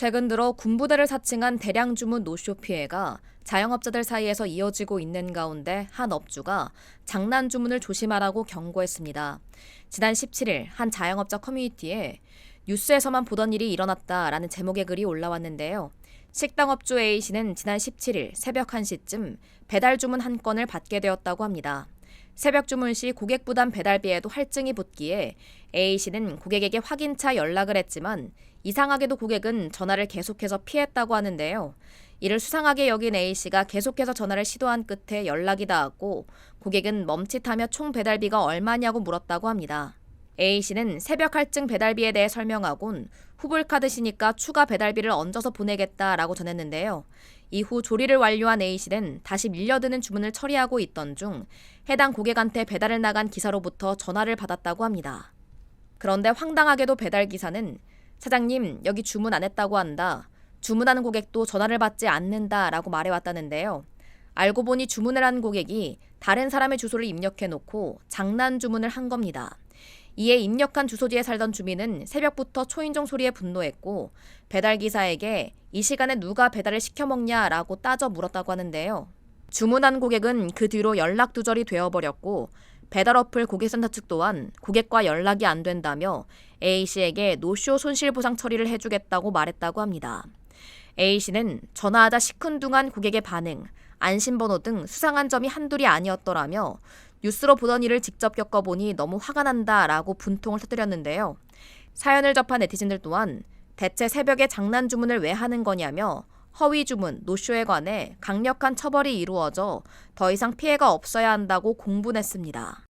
최근 들어 군부대를 사칭한 대량 주문 노쇼 피해가 자영업자들 사이에서 이어지고 있는 가운데 한 업주가 장난 주문을 조심하라고 경고했습니다. 지난 17일 한 자영업자 커뮤니티에 뉴스에서만 보던 일이 일어났다라는 제목의 글이 올라왔는데요. 식당 업주 A씨는 지난 17일 새벽 1시쯤 배달 주문 한 건을 받게 되었다고 합니다. 새벽 주문 시 고객 부담 배달비에도 할증이 붙기에 A씨는 고객에게 확인차 연락을 했지만 이상하게도 고객은 전화를 계속해서 피했다고 하는데요. 이를 수상하게 여긴 A씨가 계속해서 전화를 시도한 끝에 연락이 닿았고 고객은 멈칫하며 총 배달비가 얼마냐고 물었다고 합니다. A씨는 새벽 할증 배달비에 대해 설명하곤 후불카드시니까 추가 배달비를 얹어서 보내겠다라고 전했는데요. 이후 조리를 완료한 A씨는 다시 밀려드는 주문을 처리하고 있던 중 해당 고객한테 배달을 나간 기사로부터 전화를 받았다고 합니다. 그런데 황당하게도 배달 기사는 사장님 여기 주문 안 했다고 한다. 주문하는 고객도 전화를 받지 않는다 라고 말해왔다는데요. 알고 보니 주문을 한 고객이 다른 사람의 주소를 입력해 놓고 장난 주문을 한 겁니다. 이에 입력한 주소지에 살던 주민은 새벽부터 초인종 소리에 분노했고 배달 기사에게 이 시간에 누가 배달을 시켜 먹냐라고 따져 물었다고 하는데요. 주문한 고객은 그 뒤로 연락 두절이 되어버렸고 배달 어플 고객센터 측 또한 고객과 연락이 안 된다며 A 씨에게 노쇼 손실보상 처리를 해주겠다고 말했다고 합니다. A 씨는 전화하자 시큰둥한 고객의 반응, 안심번호 등 수상한 점이 한둘이 아니었더라며 뉴스로 보던 일을 직접 겪어보니 너무 화가 난다 라고 분통을 터뜨렸는데요. 사연을 접한 네티즌들 또한 대체 새벽에 장난 주문을 왜 하는 거냐며 허위 주문, 노쇼에 관해 강력한 처벌이 이루어져 더 이상 피해가 없어야 한다고 공분했습니다.